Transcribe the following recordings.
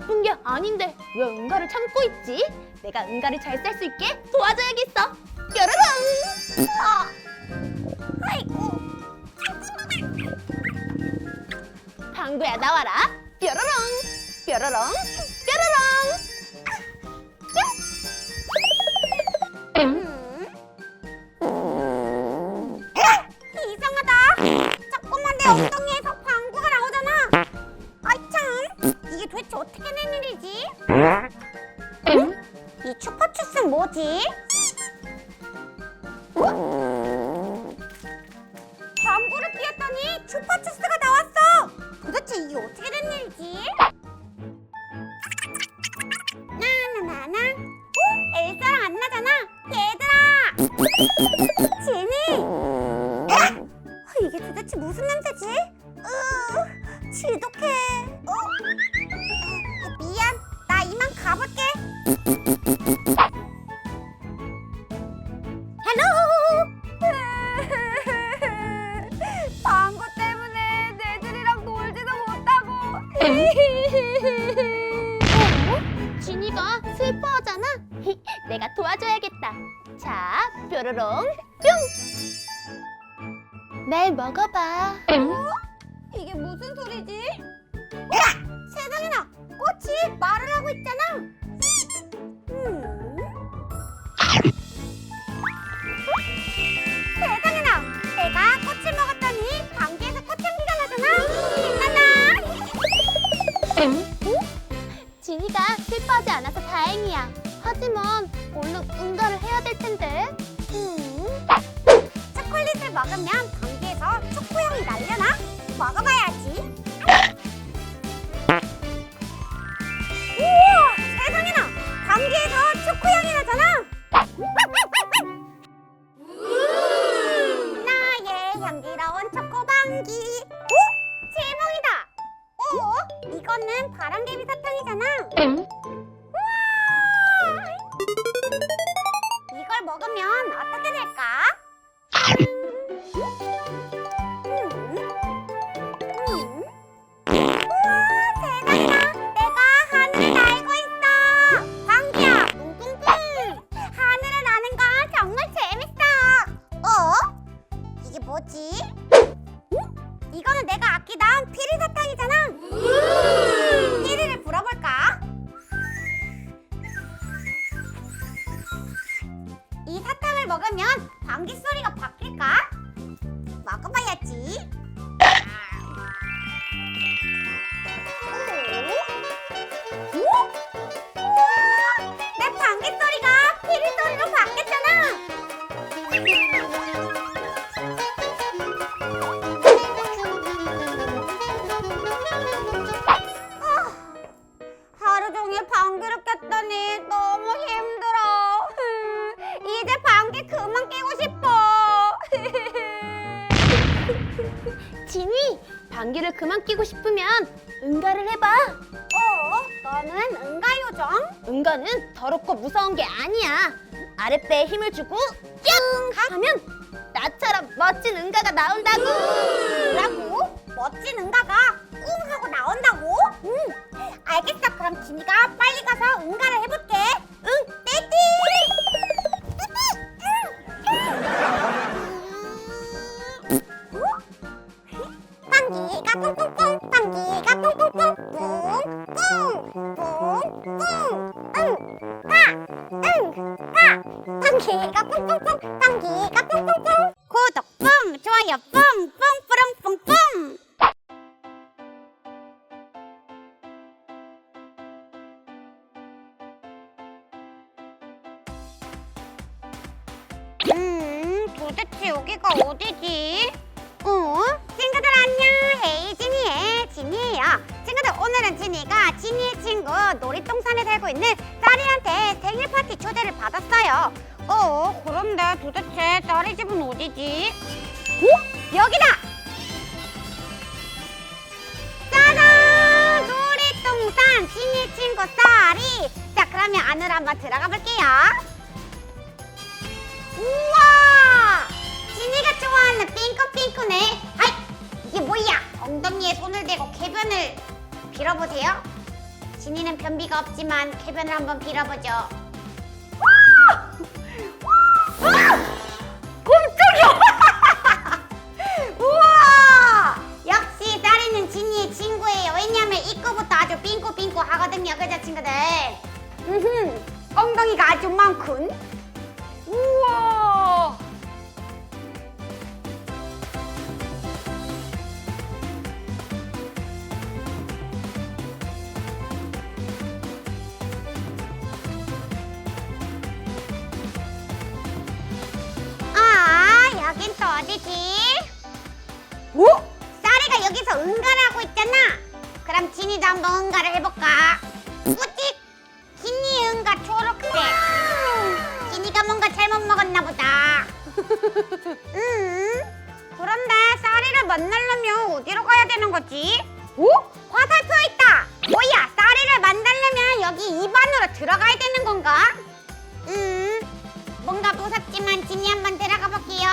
나쁜 게 아닌데 왜 응가를 참고 있지? 내가 응가를 잘 쌀 수 있게 도와줘야겠어. 뾰로롱. 아. 아이고. 방구야 나와라. 뾰로롱. 뾰로롱. 뾰로롱. 끼웠더 내가 도와줘야겠다. 자, 뾰로롱 뿅. 날 먹어봐. 이게 무슨 소리지? 야! 세상에나 꽃이 말을 하고 있잖아. 음. 세상에나 내가 꽃을 먹었더니 방귀에서 꽃향기가 나잖아. 신난다. 지니가 슬퍼하지 않아서 다행이야. 하지만 얼른 응가를 해야 될 텐데. 음. 초콜릿을 먹으면 방귀에서 초코향이 날려나? 먹어봐야 하루 종일 방귀를 꼈더니 너무 힘들어. 이제 방귀 그만 끼고 싶어. 지니, 방귀를 그만 끼고 싶으면 응가를 해봐. 어? 너는 응가 요정? 응가는 더럽고 무서운 게 아니야. 아랫배에 힘을 주고 뿅 하면 나처럼 멋진 응가가 나온다고. 도대체 여기가 어디지? 어? 친구들 안녕! 헤이 지니의 지니예요. 친구들 오늘은 지니가 지니의 친구 놀이동산에 살고 있는 쌀이한테 생일 파티 초대를 받았어요. 어? 그런데 도대체 쌀이 집은 어디지? 오? 여기다! 짜잔! 놀이동산 지니의 친구 쌀이. 자 그러면 안으로 한번 들어가 볼게요. 우 핑크핑크네. 하이! 이게 뭐야? 엉덩이에 손을 대고 개변을 빌어보세요. 진이는 변비가 없지만 개변을 한번 빌어보죠. 와! 와! 깜짝이야! 우와! 역시 딸이는 진이의 친구예요. 왜냐면 입구부터 아주 삥꾸삥꾸 하거든요. 그죠, 친구들? 음흠, 엉덩이가 아주 많군. 우와! 어디지? 오? 쌀이가 여기서 응가를 하고 있잖아. 그럼 진이도 한번 응가를 해볼까? 꾸찍! 진이 응가 초록색. 진이가 뭔가 잘못 먹었나 보다. 음, 그런데 쌀이를 만나려면 어디로 가야 되는 거지? 오? 화살표 있다! 뭐야, 쌀이를 만나려면 여기 입안으로 들어가야 되는 건가? 음, 뭔가 무섭지만 진이 한번 들어가 볼게요.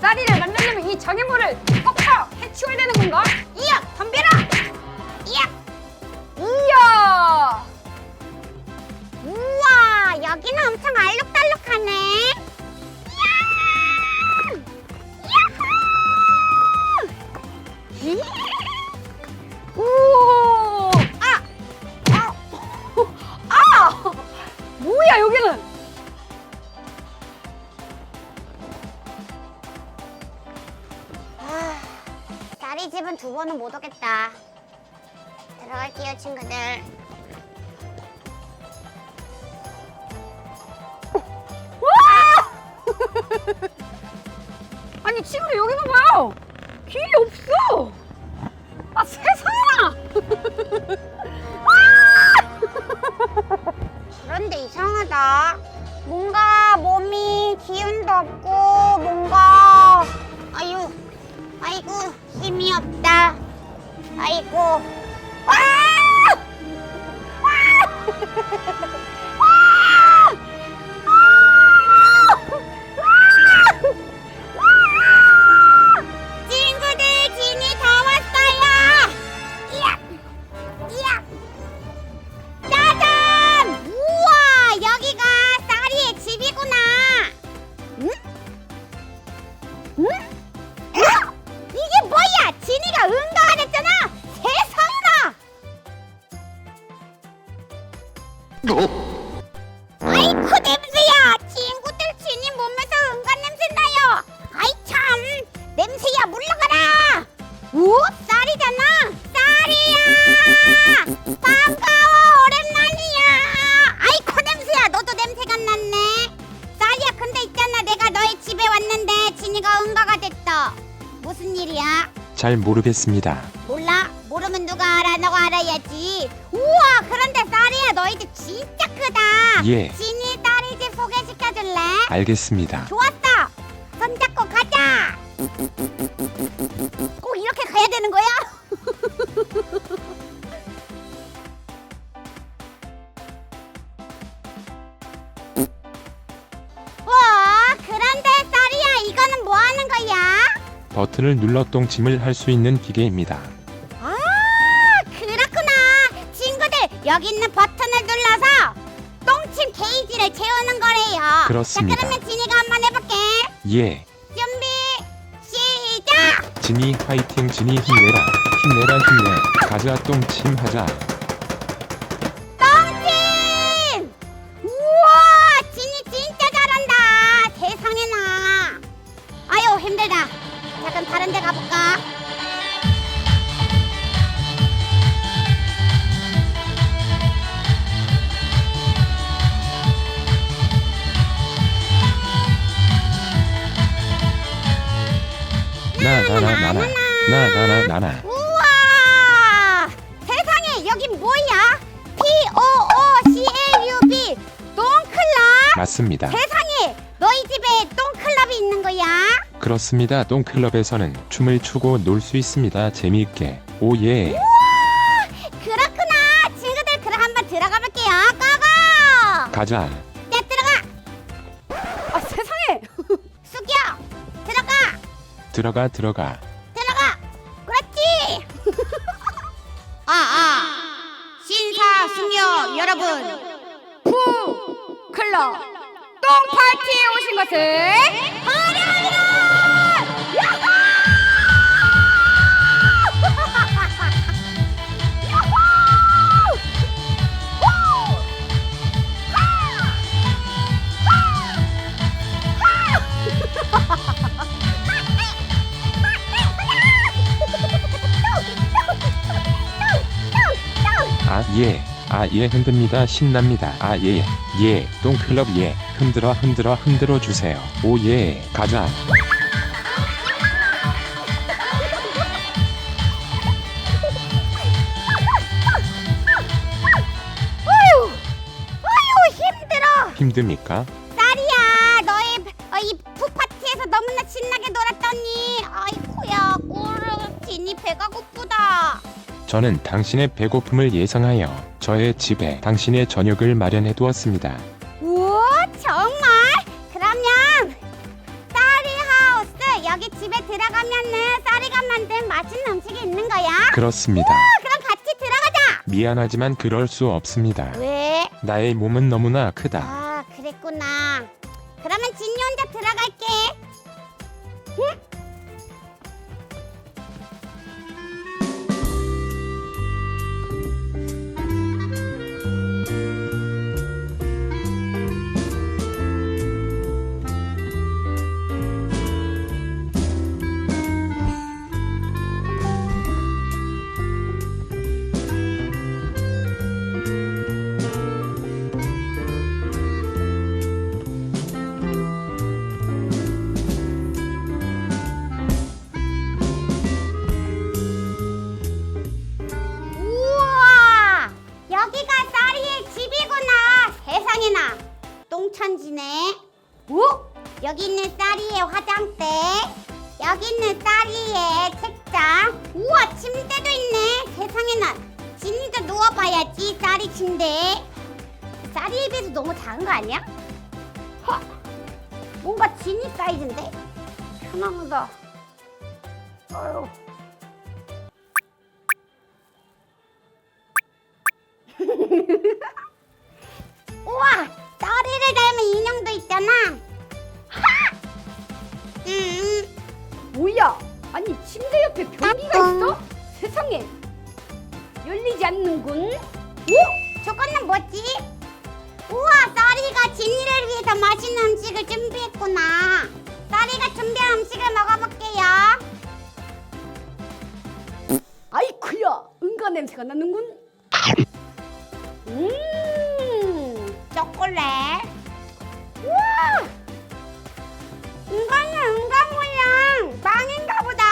쌀이를 만나려면 이 장애물을 꺾어 해치워야 되는 건가? 이야, 덤벼라! 이야! 이야! 우와, 여기는 엄청 알록달록하네. 이야! 야호! 우와! 아! 아! 아! 뭐야 여기는? 집은 두 번은 못 오겠다. 들어갈게요, 친구들. 아니 친구들 여기 봐봐요. 길이 없어. 아 세상에나. 그런데 이상하다. 뭔가 몸이 기운도 없고 뭔가 아유 아이고 힘이 없다. 아이고 와! 친 잘 모르겠습니다. 몰라 모르면 누가 알아 너가 알아야지 우와 그런데 쌀이야 너희 집 진짜 크다 예. 진이 딸이 집 소개시켜줄래 알겠습니다. 좋았 버튼을 눌러 똥침을 할 수 있는 기계입니다. 아 그렇구나. 친구들 여기 있는 버튼을 눌러서 똥침 게이지를 채우는 거래요. 그렇습니다. 자 그러면 진이가 한번 해볼게. 예, 준비 시작! 진이 화이팅 진이 힘내라. 힘내라 힘내. 가자 똥침 하자 나나나나나. 우와! 세상에 여긴 뭐야? P O O C L U B. 똥클럽? 맞습니다. 세상에 너희 집에 똥클럽이 있는 거야? 그렇습니다. 똥클럽에서는 춤을 추고 놀 수 있습니다. 재미있게. 오예. 그렇구나. 친구들 그럼 한번 들어가 볼게요. 고고! 가자. 자 들어가. 아 세상에! 숙여. 들어가 들어가. 들어가 들어가 아아. 신사 숙녀 여러분. 푸 클럽 똥 파티에 오신 것을 아 예. 아 예 흔듭니다. 신납니다. 아 예. 예. 똥클럽 예. 흔들어 흔들어 흔들어 주세요. 오 예. 가자. 아유 힘들어. 힘듭니까? 저는 당신의 배고픔을 예상하여 저의 집에 당신의 저녁을 마련해 두었습니다. 우와 정말? 그러면 쌀이 하우스 여기 집에 들어가면은 쌀이가 만든 맛있는 음식이 있는 거야? 그렇습니다. 그럼 같이 들어가자 미안하지만 그럴 수 없습니다. 왜? 나의 몸은 너무나 크다. 뭔가 진이 사이즈인데 편안하다 아유 우와 쌀이를 닮은 인형도 있잖아 하! 음, 뭐야 아니 침대 옆에 변기가 있어? 세상에 열리지 않는군 오? 저거는 뭐지? 우와 쌀이가 진이를 위해서 맛있는 음식을 준비했구나. 쌀이가 준비한 음식을 먹어볼게요. 아이쿠야. 은가 냄새가 나는군. 음 초콜릿. 우와! 이거는 은가 모양 빵인가 보다.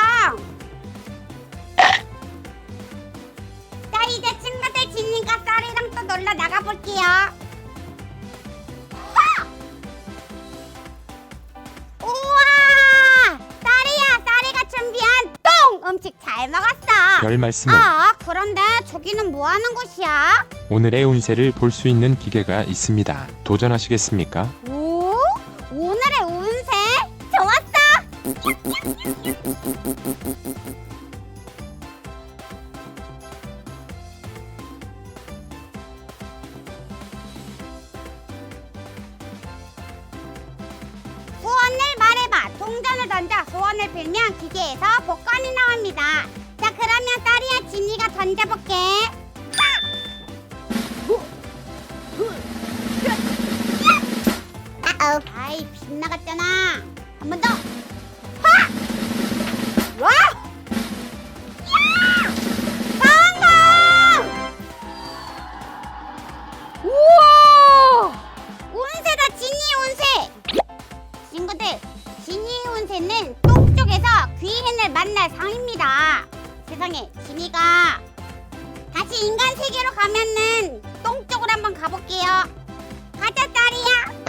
자 이제 친구들 지니까 쌀이랑 또 놀러 나가볼게요 음식 잘 먹었어 별 말씀을 아 그런데 저기는 뭐 하는 곳이야? 오늘의 운세를 볼 수 있는 기계가 있습니다. 도전하시겠습니까? 오? 오늘의 운세? 좋았어!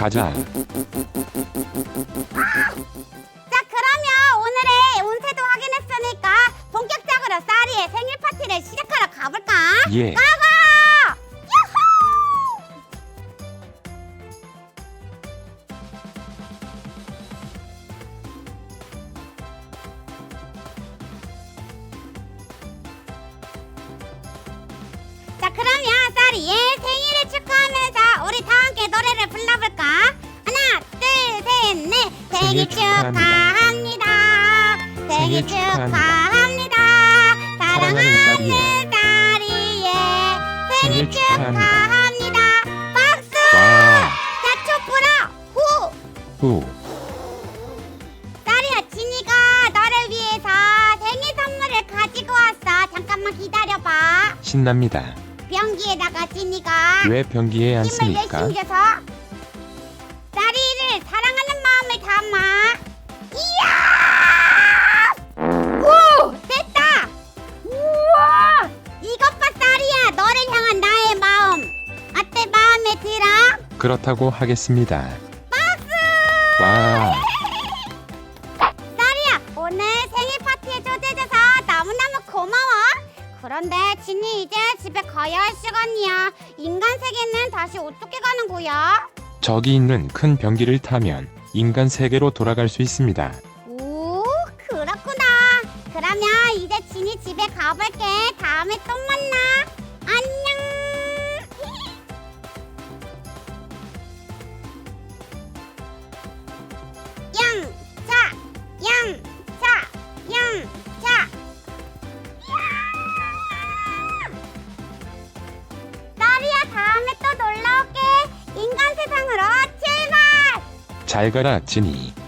가자. 자 그러면 오늘의 운세도 확인했으니까 본격적으로 쌀이의 생일 파티를 시작하러 가볼까? 예. 가가! 야호! 자 그러면 쌀이의 생일 축하합니다. 생일 축하합니다. 사랑하는 쌀이의 생일 축하합니다. 박수 와. 자 촛불아 후 후. 쌀이야 진이가 너를 위해서 생일 선물을 가지고 왔어 잠깐만 기다려봐 신납니다. 변기에다가 진이가 왜 변기에 힘을 앉습니까? 내쉬겨서 그렇다고 하겠습니다. 와. 쌀이야 오늘 생일 파티에 초대해줘서 너무너무 고마워 그런데 진이 이제 집에 가야 할 시간이야 인간 세계는 다시 어떻게 가는 거야? 저기 있는 큰 변기를 타면 인간 세계로 돌아갈 수 있습니다. 오 그렇구나 그러면 이제 진이 집에 가볼게 다음에 또 만나 잘 가라, 진이.